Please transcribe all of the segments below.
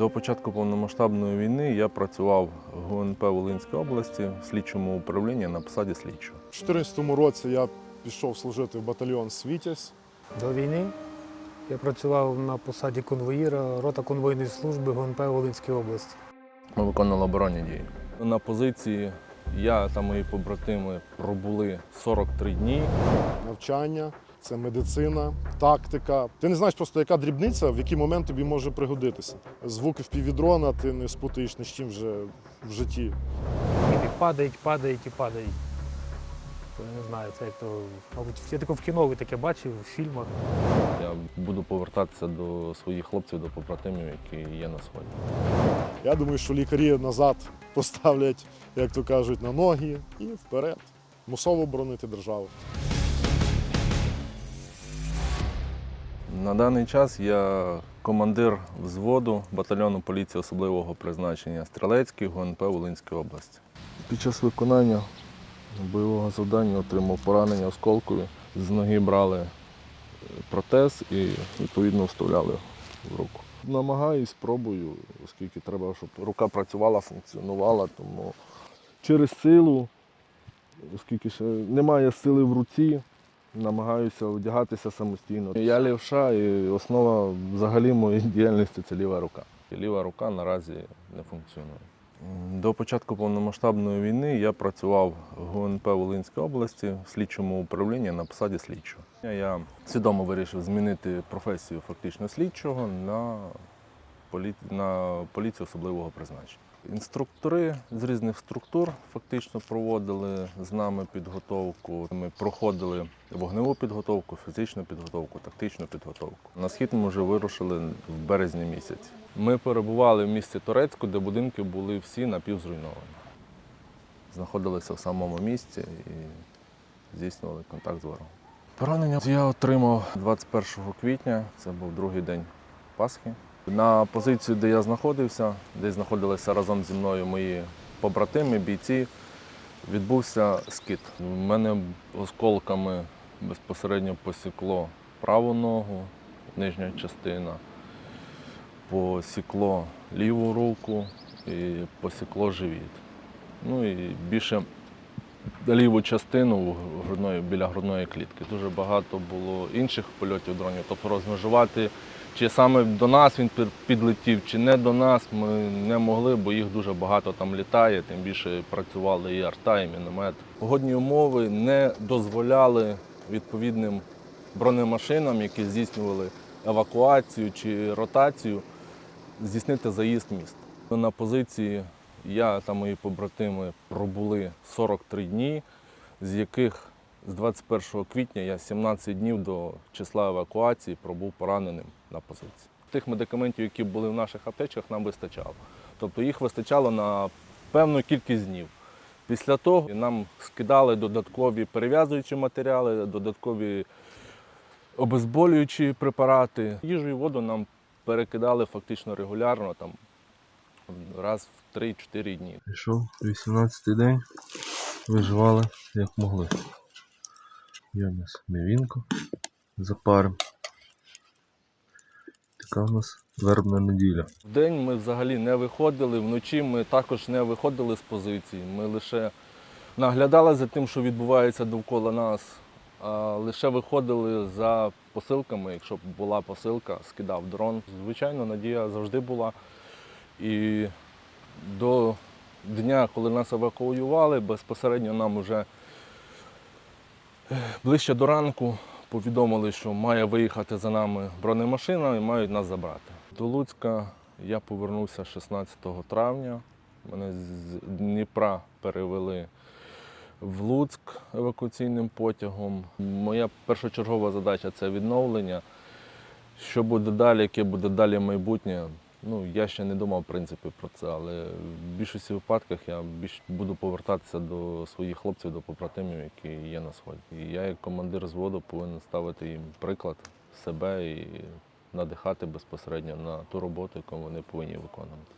До початку повномасштабної війни я працював в ГУНП Волинської області в слідчому управлінні на посаді слідчого. У 2014 році я пішов служити в батальйон Світязь. До війни я працював на посаді конвоїра рота конвойної служби ГУНП Волинської області. Ми виконували оборонні дії. На позиції я та мої побратими пробули 43 дні. Навчання, це медицина, тактика. Ти не знаєш просто, яка дрібниця, в який момент тобі може пригодитися. Звуки впівдрона ти не спутаєш ні з чим вже в житті. Міни падають, падають і падають. Я не знаю, це як то, мабуть, я таке в кіно ви таке бачив, в фільмах. Я буду повертатися до своїх хлопців, до побратимів, які є на сході. Я думаю, що лікарі назад поставлять, як то кажуть, на ноги і вперед. Мусово боронити державу. На даний час я командир взводу батальйону поліції особливого призначення Стрілецький ГУНП Волинської області. Під час виконання бойового завдання отримав поранення осколкові. З ноги брали е, протез і відповідно вставляли в руку. Намагаюсь, пробую, оскільки треба, щоб рука працювала, функціонувала. Тому через силу, оскільки ще немає сили в руці, намагаюся одягатися самостійно. Я лівша і основа взагалі моєї діяльності це ліва рука. Ліва рука наразі не функціонує. До початку повномасштабної війни я працював в ГУНП Волинської області в слідчому управлінні на посаді слідчого. Я свідомо вирішив змінити професію фактично слідчого на поліцію особливого призначення. Інструктори з різних структур фактично проводили з нами підготовку. Ми проходили вогневу підготовку, фізичну підготовку, тактичну підготовку. На схід ми вже вирушили в березні місяці. Ми перебували в місті Торецьку, де будинки були всі напівзруйновані. Знаходилися в самому місці і здійснювали контакт з ворогом. Поранення я отримав 21 квітня, це був другий день Пасхи. На позицію, де я знаходився, де знаходилися разом зі мною мої побратими, бійці, відбувся скид. У мене осколками безпосередньо посікло праву ногу, нижня частина, посікло ліву руку і посікло живіт. Ну і більше ліву частину грудної, біля грудної клітки. Дуже багато було інших польотів дронів. Тобто розмежувати, чи саме до нас він підлетів, чи не до нас, ми не могли, бо їх дуже багато там літає, тим більше працювали і арта, і міномет. Погодні умови не дозволяли відповідним бронемашинам, які здійснювали евакуацію чи ротацію, здійснити заїзд в місто. На позиції я та мої побратими пробули 43 дні, з яких з 21 квітня я 17 днів до числа евакуації пробув пораненим на позиції. Тих медикаментів, які були в наших аптечках, нам вистачало. Тобто їх вистачало на певну кількість днів. Після того нам скидали додаткові перев'язуючі матеріали, додаткові обезболюючі препарати. Їжу і воду нам перекидали фактично регулярно, там раз в 3-4 дні. Пішов 18-й день, виживали як могли. У нас мівінко за Така у нас вербна неділя. Вдень ми взагалі не виходили, вночі ми також не виходили з позиції. Ми лише наглядали за тим, що відбувається довкола нас, а лише виходили за посилками. Якщо була посилка, скидав дрон. Звичайно, надія завжди була. І до дня, коли нас евакуювали, безпосередньо нам вже ближче до ранку повідомили, що має виїхати за нами бронемашина і мають нас забрати. До Луцька я повернувся 16 травня. Мене з Дніпра перевели в Луцьк евакуаційним потягом. Моя першочергова задача це відновлення. Що буде далі, яке буде далі майбутнє, ну я ще не думав в принципі про це, але в більшості випадках я більш буду повертатися до своїх хлопців, до побратимів, які є на сході. І я, як командир зводу, повинен ставити їм приклад себе і надихати безпосередньо на ту роботу, яку вони повинні виконувати.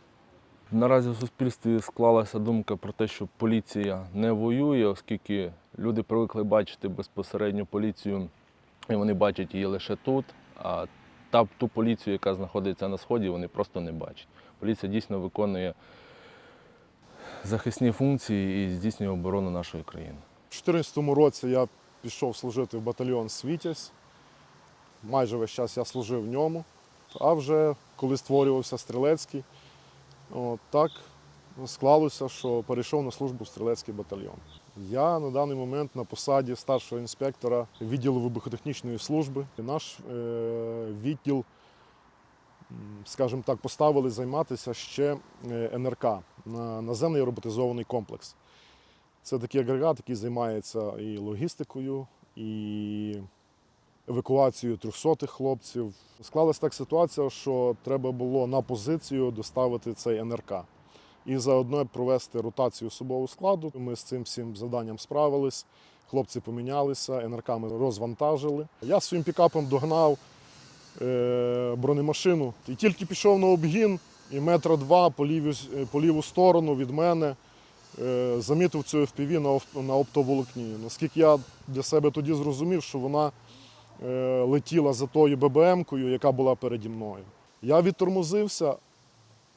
Наразі в суспільстві склалася думка про те, що поліція не воює, оскільки люди привикли бачити безпосередньо поліцію, і вони бачать її лише тут. А та, ту поліцію, яка знаходиться на сході, вони просто не бачать. Поліція дійсно виконує захисні функції і здійснює оборону нашої країни. У 2014 році я пішов служити в батальйон Світязь. Майже весь час я служив в ньому. А вже коли створювався стрілецький, от, так склалося, що перейшов на службу в стрілецький батальйон. Я на даний момент на посаді старшого інспектора відділу вибухотехнічної служби. Наш е, відділ, скажімо так, поставили займатися ще е, НРК на наземний роботизований комплекс. Це такий агрегат, який займається і логістикою, і евакуацією трьохсотих хлопців. Склалась так ситуація, що треба було на позицію доставити цей НРК і заодно провести ротацію особового складу. Ми з цим всім завданням справились. Хлопці помінялися, НРК ми розвантажили. Я своїм пікапом догнав е, бронемашину і тільки пішов на обгін, і метра два по ліву, по ліву сторону від мене е, замітив цю FPV на, на оптоволокні. Наскільки я для себе тоді зрозумів, що вона е, летіла за тою ББМ-кою, яка була переді мною. Я відтормозився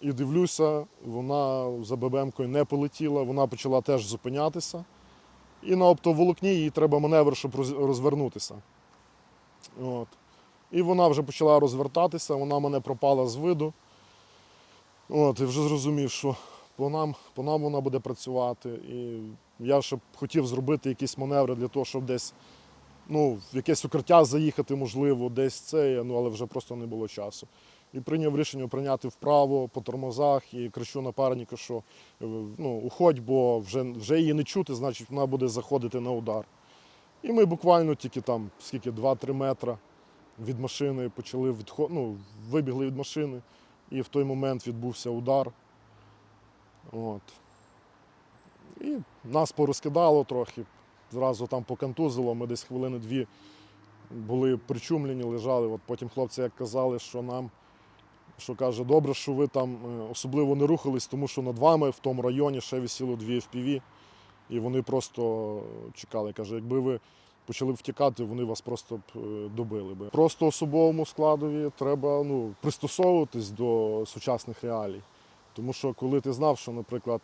і дивлюся, вона за ББМ-кою не полетіла, вона почала теж зупинятися. І на оптоволокні їй треба маневр, щоб розвернутися. От. І вона вже почала розвертатися, вона мене пропала з виду. От, і вже зрозумів, що по нам, по нам вона буде працювати. І я ще хотів зробити якісь маневри для того, щоб десь ну, в якесь укриття заїхати, можливо, десь це, ну, але вже просто не було часу. І прийняв рішення прийняти вправо по тормозах і кричу напарнику, що е, ну, уходь, бо вже, вже її не чути, значить вона буде заходити на удар. І ми буквально тільки там, скільки, 2-3 метри від машини почали відход... ну, вибігли від машини, і в той момент відбувся удар. От. І нас порозкидало трохи, зразу там поконтузило, ми десь хвилини дві були причумлені, лежали. От потім хлопці як казали, що нам, що каже, добре, що ви там е, особливо не рухались, тому що над вами в тому районі ще висіло дві FPV, і вони просто чекали. Каже, якби ви почали втікати, вони вас просто б е, добили би. Просто особовому складові треба ну, пристосовуватись до сучасних реалій. Тому що коли ти знав, що, наприклад,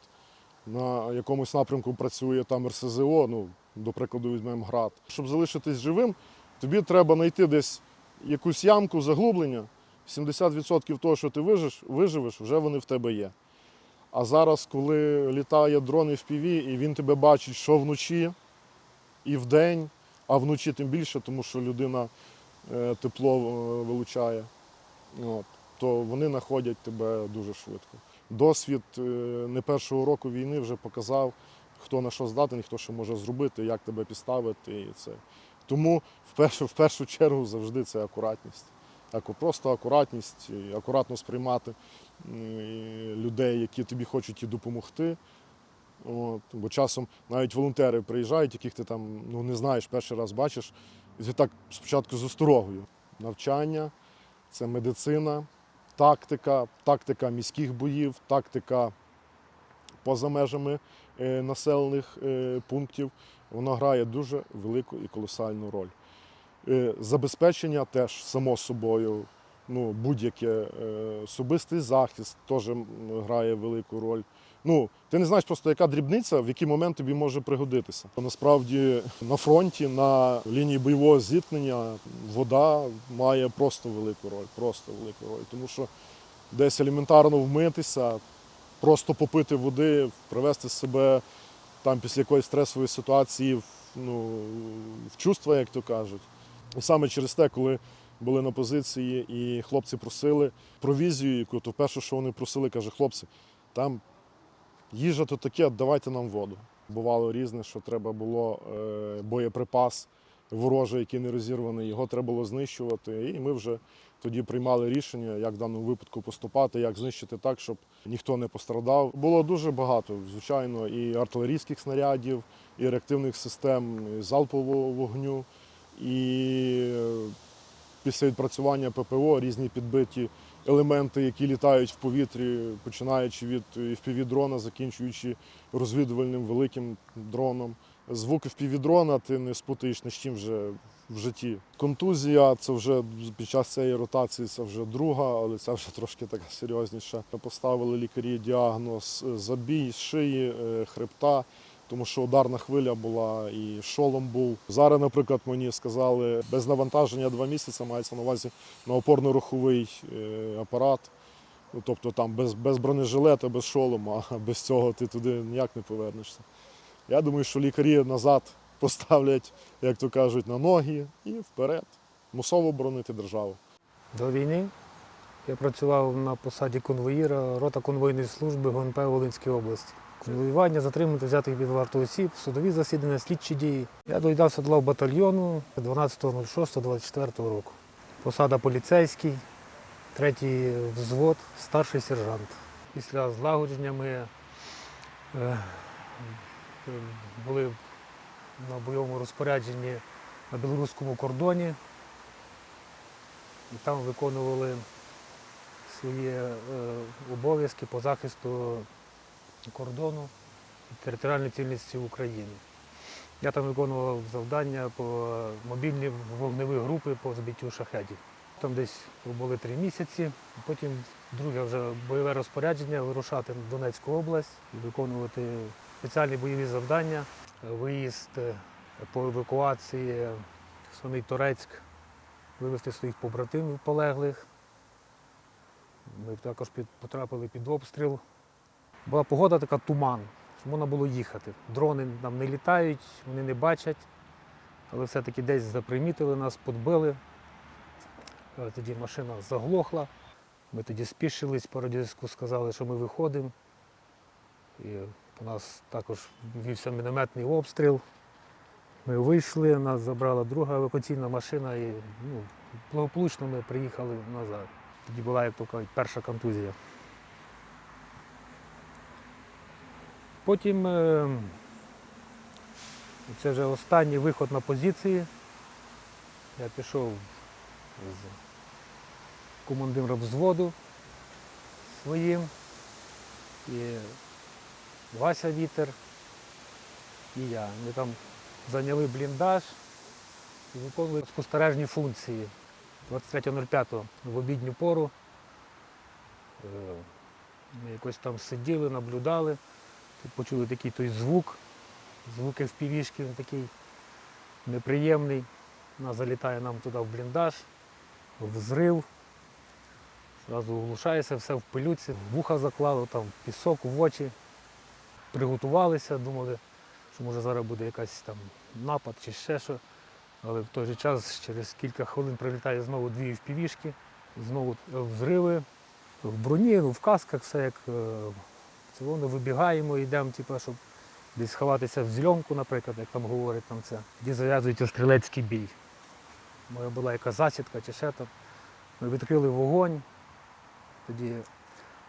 на якомусь напрямку працює там РСЗО, ну, до прикладу, візьмемо град. Щоб залишитись живим, тобі треба знайти десь якусь ямку заглублення. 70% того, що ти вижиш, виживеш, вже вони в тебе є. А зараз, коли літає дрон і FPV, і він тебе бачить, що вночі і вдень, а вночі тим більше, тому що людина е, тепло е, вилучає, от, то вони знаходять тебе дуже швидко. Досвід е, не першого року війни вже показав, хто на що здатен, хто що може зробити, як тебе підставити. І це. Тому в першу, в першу чергу завжди це акуратність. Просто акуратність, акуратно сприймати людей, які тобі хочуть і допомогти. От, бо часом навіть волонтери приїжджають, яких ти там ну, не знаєш, перший раз бачиш, і ти так спочатку з осторогою. Навчання, це медицина, тактика, тактика міських боїв, тактика поза межами е, населених е, пунктів. Вона грає дуже велику і колосальну роль. Забезпечення теж само собою, ну, будь-яке е, особистий захист теж грає велику роль. Ну, ти не знаєш просто, яка дрібниця, в який момент тобі може пригодитися. Насправді на фронті, на лінії бойового зіткнення вода має просто велику роль, просто велику роль. Тому що десь елементарно вмитися, просто попити води, привести себе там після якоїсь стресової ситуації ну, в чувства, як то кажуть. І саме через те, коли були на позиції і хлопці просили провізію, яку то перше, що вони просили, каже, хлопці, там їжа то таке, давайте нам воду. Бувало різне, що треба було е, боєприпас ворожий, який не розірваний, його треба було знищувати. І ми вже тоді приймали рішення, як в даному випадку поступати, як знищити так, щоб ніхто не пострадав. Було дуже багато, звичайно, і артилерійських снарядів, і реактивних систем і залпового вогню, і після відпрацювання ППО різні підбиті елементи, які літають в повітрі, починаючи від FPV-дрона, закінчуючи розвідувальним великим дроном. Звук FPV-дрона ти не спутаєш ні з чим вже в житті. Контузія це вже під час цієї ротації це вже друга, але це вже трошки така серйозніша. Поставили лікарі діагноз забій шиї, е, хребта. Тому що ударна хвиля була і шолом був. Зараз, наприклад, мені сказали, без навантаження два місяці мається на увазі на опорно-руховий е, апарат. Ну, тобто там без, без бронежилета, без шолома, а без цього ти туди ніяк не повернешся. Я думаю, що лікарі назад поставлять, як то кажуть, на ноги і вперед. Мусово боронити державу. До війни я працював на посаді конвоїра рота конвойної служби ГУНП Волинської області. Конвоювання, затримати, взятих під варту осіб, судові засідання, слідчі дії. Я доїдався до лав батальйону 12.06.24 року. Посада поліцейський, третій взвод, старший сержант. Після злагодження ми е, були на бойовому розпорядженні на білоруському кордоні і там виконували свої е, обов'язки по захисту кордону і територіальної цілісності України. Я там виконував завдання по мобільні вогневі групи по збиттю шахедів. Там десь були три місяці, потім друге вже бойове розпорядження вирушати в Донецьку область і виконувати спеціальні бойові завдання, виїзд по евакуації самий Турецьк, вивезти своїх побратимів полеглих. Ми також потрапили під обстріл. Була погода така туман, що можна було їхати. Дрони нам не літають, вони не бачать, але все-таки десь запримітили нас, подбили. Е, Тоді машина заглохла. Ми тоді спішились по радіозв'язку, сказали, що ми виходимо. І у нас також вівся мінометний обстріл. Ми вийшли, нас забрала друга евакуаційна машина і ну, благополучно ми приїхали назад. Тоді була, як то кажуть, перша контузія. Потім е, це вже останній виход на позиції. Я пішов з командиром взводу своїм. І Вася Вітер і я. Ми там зайняли бліндаж і виконували спостережні функції 23.05 в обідню пору. Е, Ми якось там сиділи, наблюдали, почули такий той звук, звук він такий неприємний. Вона залітає нам туди в бліндаж, взрив. Зразу оглушається, все в пилюці, вуха заклало, там пісок в очі. Приготувалися, думали, що може зараз буде якийсь там напад чи ще що. Але в той же час через кілька хвилин прилітає знову дві впівішки, знову е, взриви. В броні, ну, в касках все як е, воно вибігаємо, йдемо, типу, щоб десь сховатися в зйомку, наприклад, як там говорять там це. Тоді зав'язується стрілецький бій. Моя була яка засідка чи ще там. Ми відкрили вогонь, тоді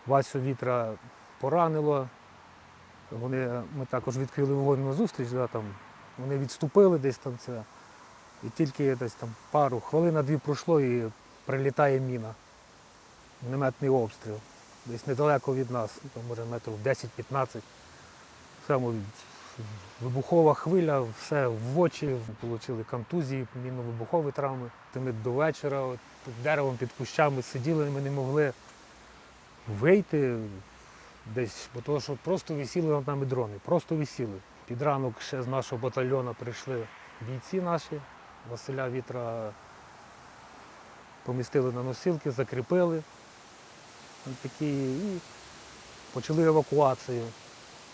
Васю вітра поранило. Вони, ми також відкрили вогонь на зустріч, да, там, вони відступили десь там це. І тільки десь там пару хвилин, дві пройшло і прилітає міна. Мінометний обстріл. Десь недалеко від нас, там, може метрів 10-15. Саме вибухова хвиля, все в очі, отримали контузії, мінно-вибухові травми. Та Ми до вечора от, деревом, під кущами сиділи, ми не могли вийти десь, бо того, що просто висіли над нами дрони, просто висіли. Під ранок ще з нашого батальйону прийшли бійці наші, Василя Вітра помістили на носилки, закріпили такі, і почали евакуацію.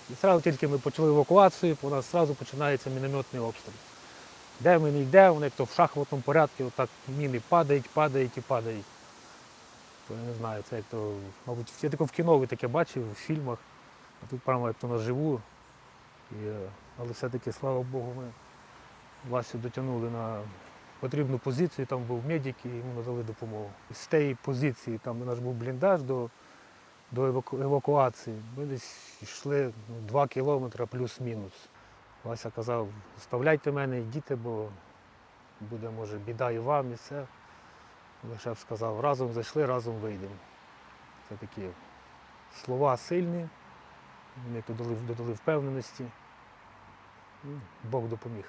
І одразу тільки ми почали евакуацію, у нас одразу починається мінометний обстріл. Де ми не йде, вони то в шахматному порядку, отак міни падають, падають і падають. Я не знаю, це як то, мабуть, я таке в кіно ви таке бачив, в фільмах, а тут прямо як то наживу. І, е, але все-таки, слава Богу, ми Васю дотягнули на потрібну позицію, там був медик і йому надали допомогу. З тієї позиції, там де наш був бліндаж до, до еваку- евакуації, ми десь йшли ну, 2 кілометри плюс-мінус. Вася казав, оставляйте мене, йдіть, бо буде, може, біда і вам, і все. Але шеф сказав, разом зайшли, разом вийдемо. Це такі слова сильні, вони додали, додали впевненості. Ну, Бог допоміг.